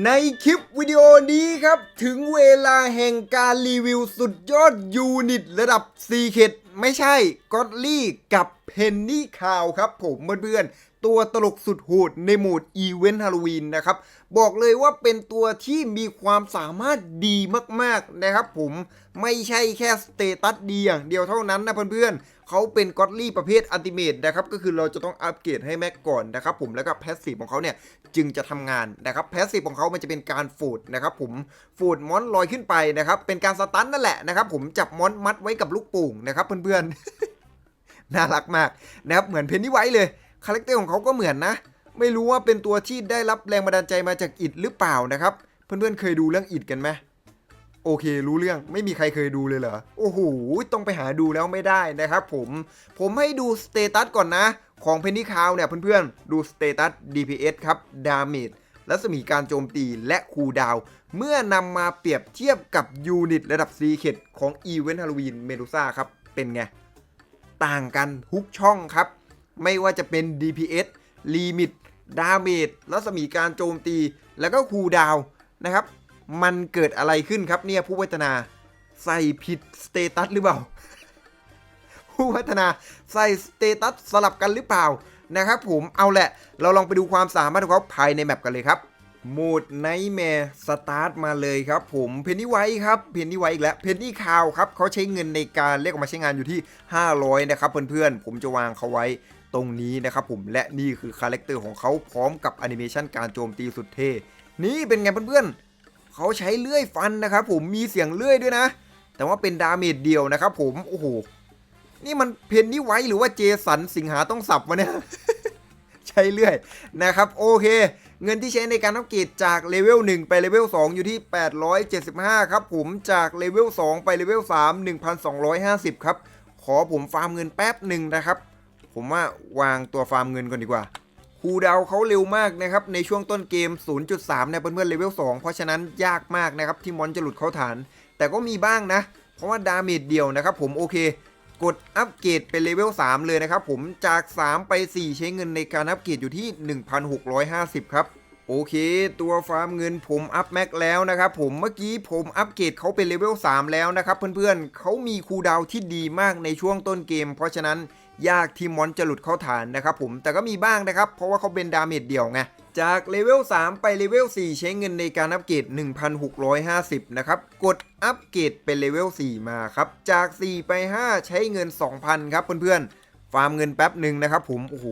ในคลิปวิดีโอนี้ครับ ถึงเวลาแห่งการรีวิวสุดยอดยูนิตระดับซีเคดไม่ใช่ก็อดลี่กับเพนนี่คาวครับผมเพื่อนๆตัวตลกสุดโหดในโหมดอีเวนต์ฮาโลวีนนะครับ บอกเลยว่าเป็นตัวที่มีความสามารถดีมากๆนะครับผมไม่ใช่แค่สเตตัสดีอย่างเดียวเท่านั้นนะเพื่อนๆ เขาเป็นก็อดลี่ประเภทอัติเมตนะครับก็คือเราจะต้องอัปเกรดให้แม็กก่อนนะครับผมแล้วก็แพสซีฟของเขาเนี่ยจึงจะทำงานนะครับแพสซีฟของเขามันจะเป็นการฟูดนะครับผมฟูดมอนลอยขึ้นไปนะครับเป็นการสตันนั่นแหละนะครับผมจับมอนมัดไว้กับลูกโป่งนะครับเพื่อนๆน่ารักมากนะครับเหมือนเพนนี่ไว้เลยคาแรคเตอร์ของเขาก็เหมือนนะ ไม่รู้ว่าเป็นตัวที่ได้รับแรงบันดาลใจมาจากอิดหรือเปล่านะครับ เพื่อนๆเคยดูเรื่องอิดกันไหม โอเค รู้เรื่องไม่มีใครเคยดูเลยเหรอ โอ้โห ต้องไปหาดูแล้วไม่ได้นะครับผม ผมให้ดูสเตตัสก่อนนะ ของเพนนีคาวเนี่ยเพื่อนๆ ดูสเตตัส DPS ครับดาเมจรัศมีการโจมตีและคูดาว เมื่อนำมาเปรียบเทียบกับยูนิตระดับซีเคดของ e v e n t Halloween Medusa ครับ เป็นไง ต่างกันทุกช่องครับ ไม่ว่าจะเป็น DPS ลิมิตดาเมจรัศมีการโจมตี แล้วก็คูดาวนะครับ มันเกิดอะไรขึ้นครับเนี่ยผู้พัฒนาใส่ผิดสเตตัสหรือเปล่า ผู้พัฒนาใส่สเตตัสสลับกันหรือเปล่านะครับผมเอาแหละ เราลองไปดูความสามารถของเขาภายในแมปกันเลยครับโหมดไนแมร์สตาร์ทมาเลยครับผมเพนนี่ไว้ครับเพนนี่ไว้อีกแล้วเพนนี่คาวครับเขาใช้เงินในการเรียกออกมาใช้งานอยู่ที่ 500 นะครับเพื่อนๆ ผมจะวางเขาไว้ตรงนี้นะครับผมและนี่คือคาแรคเตอร์ของเขาพร้อมกับแอนิเมชันการโจมตีสุดเท่ นี่เป็นไงเพื่อนๆ เขาใช้เลื่อยฟันนะครับผมมีเสียงเลื่อยด้วยนะ แต่ว่าเป็นดาเมจเดียวนะครับผมโอ้โหนี่มันเพนนี่ไว้หรือว่าเจสันสิงหาต้องสับวะเนี่ย ใช้เรื่อยนะครับ โอเค เงินที่ใช้ในการอัปเกรดจากเลเวล1ไปเลเวล2 อยู่ที่ 875 ครับผมจากเลเวล2ไปเลเวล3 1,250 ครับ ขอผมฟาร์มเงินแป๊บหนึ่งนะครับ ผมว่าวางตัวฟาร์มเงินก่อนดีกว่า คูดาวเขาเร็วมากนะครับในช่วงต้นเกม 0.3เนี่ยเพื่อนๆเลเวล 2 เพราะฉะนั้นยากมากนะครับที่มอนจะหลุดเข้าฐาน แต่ก็มีบ้างนะ เพราะว่าดาเมจเดียวนะครับผมโอเค กดอัปเกรดเป็นเลเวล 3 เลยนะครับผมจาก 3 ไป 4 ใช้เงินในการอัปเกรดอยู่ที่ 1,650 ครับโอเค ตัวฟาร์มเงินผมอัพแม็กแล้วนะครับผมเมื่อกี้ผมอัปเกรดเขาเป็นเลเวล 3 แล้วนะครับเพื่อนๆเขามีคูดาวที่ดีมากในช่วงต้นเกม เพราะฉะนั้น ยากที่มอนจะหลุดเข้าฐานนะครับผมแต่ก็มีบ้างนะครับ เพราะว่าเขาเป็นดาเมจเดี่ยวไงจากเลเวล 3 ไปเลเวล 4 ใช้เงินในการอัปเกรด 1,650 นะครับ กดอัปเกรดเป็นเลเวล 4 มาครับ จาก 4 ไป 5 ใช้เงิน 2,000 ครับเพื่อนๆ ฟาร์มเงินแป๊บหนึ่งนะครับผม โอ้โห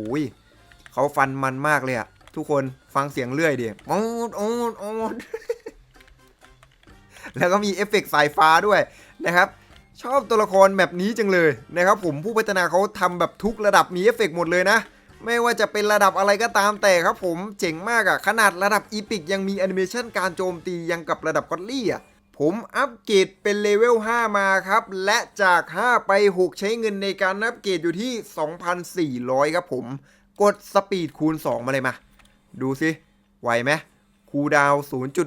เขาฟันมันมากเลยอะทุกคนฟังเสียงเลื่อยดิโอ๊ดโอ๊ดโอ๊ดแล้วก็มีเอฟเฟกต์สายฟ้าด้วยนะครับ ชอบตัวละครแบบนี้จังเลยนะครับผมผู้พัฒนาเขาทำแบบทุกระดับมีเอฟเฟกต์หมดเลยนะ ไม่ว่าจะเป็นระดับอะไรก็ตามแต่ครับผมเจ๋งมากอะขนาดระดับอีพิกยังมีแอนิเมชันการโจมตียังกับระดับกอดลี่อะผมอัปเกรดเป็นเลเวล 5 มาครับ และจาก 5 ไป 6 ใช้เงินในการอัปเกรดอยู่ที่ 2,400 ครับผม กดสปีดคูณ 2 มาเลยมา ดูสิไหวไหมคูดาวน์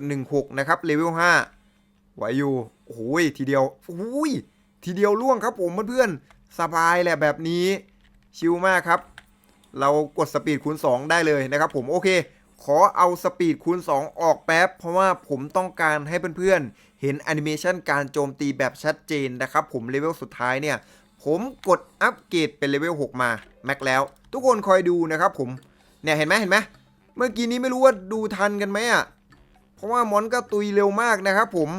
0.16 นะครับ เลเวล 5 ไหวอยู่ โอ้ยทีเดียวโอ้ย ทีเดียวล่วงครับผมเพื่อนๆสบายแหละแบบนี้ชิลมากครับ เรากดสปีดคูณ 2 ได้เลยนะครับผมโอเค ขอเอาสปีดคูณ 2 ออกแป๊บ เพราะว่าผมต้องการให้เพื่อนๆ เห็นแอนิเมชันการโจมตีแบบชัดเจนนะครับผมเลเวลสุดท้ายเนี่ย ผมกดอัปเกรดเป็นเลเวล6มาแม็กแล้ว ทุกคนคอยดูนะครับผมเนี่ยเห็นไหมเห็นไหมเมื่อกี้นี้ไม่รู้ว่าดูทันกันไหมอะเพราะว่ามอนก็ตุยเร็วมากนะครับผม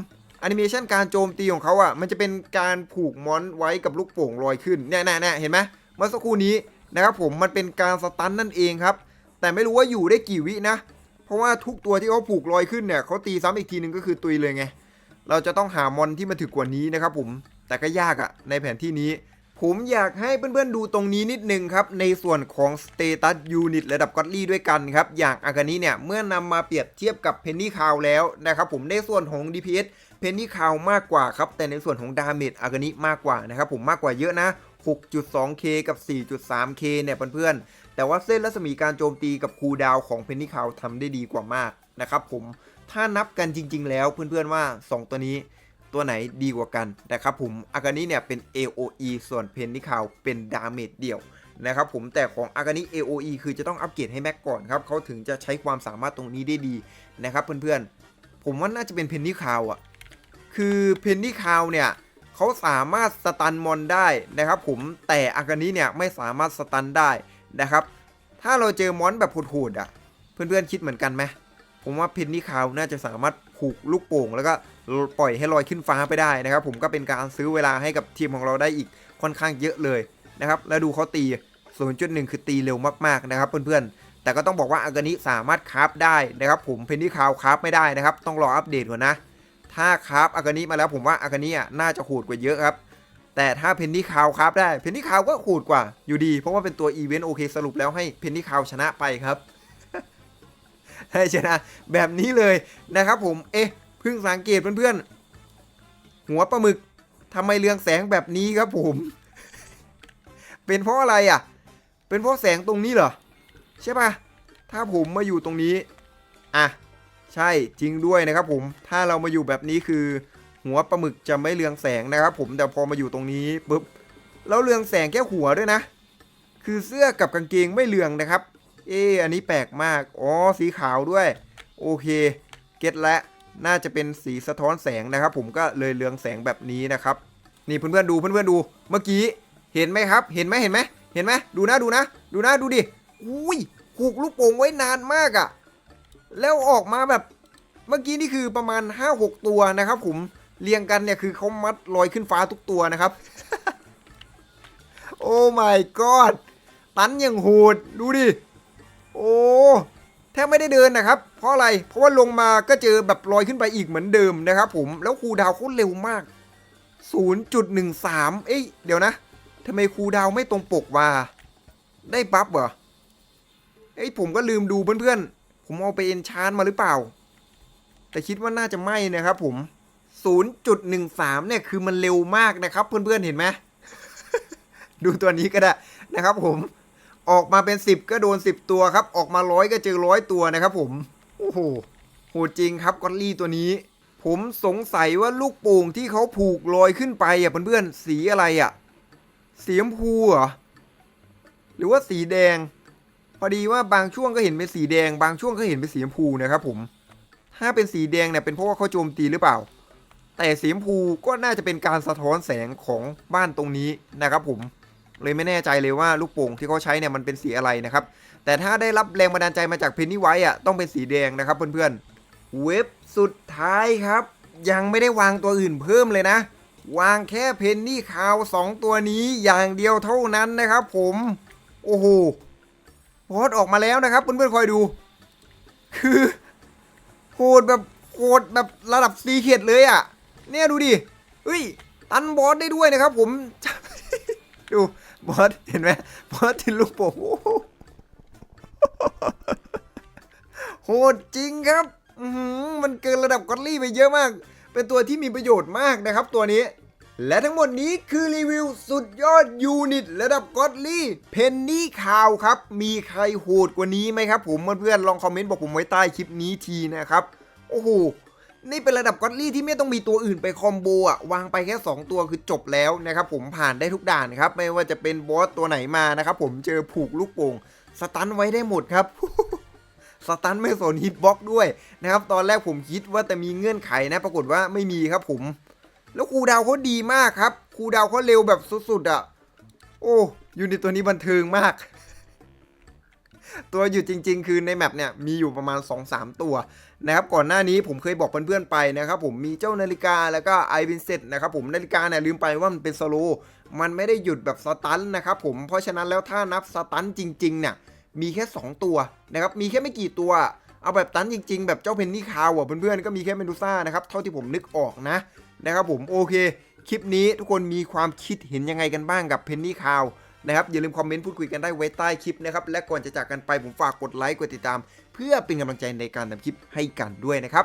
อนิเมชันการโจมตีของเขาอะมันจะเป็นการผูกมอนไว้กับลูกโป่งลอยขึ้นเนี่ยๆๆเห็นไหมเมื่อสักครู่นี้นะครับผมมันเป็นการสตันนั่นเองครับ แต่ไม่รู้ว่าอยู่ได้กี่วินะ เพราะว่าทุกตัวที่เขาผูกลอยขึ้นเนี่ยเขาตีซ้ำอีกทีนึงก็คือตุยเลยไง เราจะต้องหามอนที่มันถึกกว่านี้นะครับผมแต่ก็ยากอะในแผนที่นี้ ผมอยากให้เพื่อนๆดูตรงนี้นิดนึงครับ ในส่วนของสเตตัสยูนิตระดับก็อดลี่ด้วยกันครับ อย่างอากานี้เนี่ย เมื่อนำมาเปรียบเทียบกับเพนนี่คาวแล้วนะครับผมในส่วนของ DPS เพนนี่คาวมากกว่าครับ แต่ในส่วนของดาเมจอากานี้มากกว่านะครับผมมากกว่าเยอะนะ 6.2k กับ 4.3k เนี่ยเพื่อนๆ แต่ว่าเส้นรัศมีการโจมตีกับคูดาวของเพนนี่คาวทำได้ดีกว่ามากนะครับผมถ้านับกันจริง ๆ แล้วเพื่อนๆว่า 2 ตัวนี้ ตัวไหนดีกว่ากันนะครับผมอากานี้เนี่ยเป็น AOE ส่วนเพนนิคาวเป็นดาเมจเดี่ยวนะครับผมแต่ของอากานิ AOE คือจะต้องอัปเกรดให้แม็กก่อนครับเขาถึงจะใช้ความสามารถตรงนี้ได้ดีนะครับเพื่อนๆ ผมว่าน่าจะเป็นเพนนี่คาวอะคือเพนนี่คาวเนี่ยเขาสามารถสตันมอนได้นะครับผมแต่อากานิเนี่ยไม่สามารถสตันได้นะครับ ถ้าเราเจอมอนแบบโหดๆอะเพื่อนๆคิดเหมือนกันไหมผมว่าเพนนี่คาวน่าจะสามารถผูกลูกโป่งแล้วก็ ปล่อยให้ลอยขึ้นฟ้าไปได้นะครับ ผมก็เป็นการซื้อเวลาให้กับทีมของเราได้อีกค่อนข้างเยอะเลยนะครับ แล้วดูเขาตี 0.1 คือตีเร็วมากๆนะครับเพื่อนๆ แต่ก็ต้องบอกว่าอากานิสามารถคราฟได้นะครับ ผมเพนนี่คาวคราฟไม่ได้นะครับ ต้องรออัปเดตก่อนนะ ถ้าคราฟอากานิมาแล้วผมว่าอากานิอะน่าจะโหดกว่าเยอะครับแต่ถ้าเพนนี่คาวคราฟได้เพนนี่คาวก็โหดกว่าอยู่ดี เพราะว่าเป็นตัวอีเวนต์โอเคสรุปแล้วให้เพนนี่คาวชนะไปครับ ให้ชนะแบบนี้เลยนะครับผมเอ๊ะ พิ่งสังเกตเพื่อนๆหัวปลาหมึกทำไมเรืองแสงแบบนี้ครับผม เป็นเพราะอะไรอะ เป็นเพราะแสงตรงนี้เหรอ ใช่ปะถ้าผมมาอยู่ตรงนี้ อะ ใช่จริงด้วยนะครับผม ถ้าเรามาอยู่แบบนี้คือ หัวปลาหมึกจะไม่เรืองแสงนะครับผม แต่พอมาอยู่ตรงนี้ปุ๊บ แล้วเรืองแสงแค่หัวด้วยนะ คือเสื้อกับกางเกงไม่เรืองนะครับ เอออันนี้แปลกมาก อ๋อ สีขาวด้วย โอเค เก็ตและ น่าจะเป็นสีสะท้อนแสงนะครับ ผมก็เลยเรืองแสงแบบนี้นะครับ นี่เพื่อนๆดูเพื่อนๆดู เมื่อกี้เห็นไหมครับ เห็นไหมเห็นไหมเห็นไหมดูนะดูนะ ดูนะดูดิอุ้ยผูกลูกโป่งไว้นานมากอะ่ะ แล้วออกมาแบบเมื่อกี้นี่คือประมาณ 5-6 ตัวนะครับ ผมเรียงกันเนี่ยคือเขามัดลอยขึ้นฟ้าทุกตัวนะครับ โอ้ my god ตันอย่างโหด ดูดิ โอ้ แทบไม่ได้เดินนะครับ เพราะอะไร เพราะว่าลงมาก็เจอแบบลอยขึ้นไปอีกเหมือนเดิมนะครับผม แล้วคูดาวเขาเร็วมาก 0.13 เอ้ย เดี๋ยวนะทำไมคูดาวไม่ตรงปกวะได้บัฟเหรอ เอ้ยผมก็ลืมดูเพื่อนๆ ผมเอาไปเอนชานมาหรือเปล่า แต่คิดว่าน่าจะไม่นะครับผม 0.13 เนี่ยคือมันเร็วมากนะครับ เพื่อนๆ เห็นไหม ดูตัวนี้ก็ได้นะครับผม ออกมาเป็น 10 ก็โดน 10 ตัวครับ ออกมาร้อยก็เจอร้อยตัวนะครับผม โอ้โหโหจริงครับกอตลี่ตัวนี้ ผมสงสัยว่าลูกโป่งที่เขาผูกลอยขึ้นไปอะเพื่อนๆสีอะไรอะ สีชมพูเหรอ หรือว่าสีแดง พอดีว่าบางช่วงก็เห็นเป็นสีแดง บางช่วงก็เห็นเป็นสีชมพูนะครับผม ถ้าเป็นสีแดงเนี่ยเป็นเพราะว่าเขาโจมตีหรือเปล่า แต่สีชมพูก็น่าจะเป็นการสะท้อนแสงของบ้านตรงนี้นะครับผม เลยไม่แน่ใจเลยว่าลูกโป่งที่เขาใช้เนี่ยมันเป็นสีอะไรนะครับ แต่ถ้าได้รับแรงบันดาลใจมาจากเพนนี่ไวท์อะต้องเป็นสีแดงนะครับเพื่อนๆ เว็บสุดท้ายครับ ยังไม่ได้วางตัวอื่นเพิ่มเลยนะ วางแค่เพนนี่คาวสองตัวนี้อย่างเดียวเท่านั้นนะครับผม โอ้โหโพสออกมาแล้วนะครับเพื่อนๆคอยดู คือโหดแบบโหดแบบระดับซีเข็ดเลยอะ เนี่ยดูดิเฮ้ยตันบอสได้ด้วยนะครับผม ดู บอสเห็นไหมบอสทินลูกโป่งโหดจริงครับมันเกินระดับกอตลี่ไปเยอะมาก เป็นตัวที่มีประโยชน์มากนะครับตัวนี้ และทั้งหมดนี้คือรีวิวสุดยอดยูนิตระดับกอตลี่เพนนี่คาวครับ มีใครโหดกว่านี้ไหมครับผมเพื่อนๆลองคอมเมนต์บอกผมไว้ใต้คลิปนี้ทีนะครับ โอ้โห นี่เป็นระดับกอตลี่ที่ไม่ต้องมีตัวอื่นไปคอมโบอะวางไปแค่ 2 ตัวคือจบแล้วนะครับผมผ่านได้ทุกด่านครับไม่ว่าจะเป็นบอสตัวไหนมานะครับผมเจอผูกลูกโป่งสตันไว้ได้หมดครับสตันไม่สนฮิตบ็อกด้วยนะครับตอนแรกผมคิดว่าแต่มีเงื่อนไขนะ ปรากฏว่าไม่มีครับผม แล้วครูดาวเขาดีมากครับครูดาวเขาเร็วแบบสุดๆอะ โอ้ยูนิตตัวนี้บันเทิงมาก ตัวหยุดจริง ๆ คือในแมปเนี่ยมีอยู่ประมาณ 2-3 ตัวนะครับก่อนหน้านี้ผมเคยบอกเพื่อนๆไปนะครับผมมีเจ้านาฬิกาแล้วก็ไอวินเซตนะครับผมนาฬิกาเนี่ยลืมไปว่ามันเป็นสโลว์มันไม่ได้หยุดแบบสตันนะครับผมเพราะฉะนั้นแล้วถ้านับสตันจริงๆเนี่ยมีแค่ 2 ตัวนะครับมีแค่ไม่กี่ตัวเอาแบบตันจริง ๆ แบบเจ้าเพนนี่คาวอะเพื่อนๆก็มีแค่เมดูซ่านะครับเท่าที่ผมนึกออกนะนะครับผมโอเค คลิปนี้ทุกคนมีความคิดเห็นยังไงกันบ้างกับเพนนี่คาว นะครับอย่าลืมคอมเมนต์พูดคุยกันได้ไว้ใต้คลิปนะครับและก่อนจะจากกันไปผมฝากกดไลค์กดติดตาม เพื่อเป็นกำลังใจในการทำคลิปให้กันด้วยนะครับ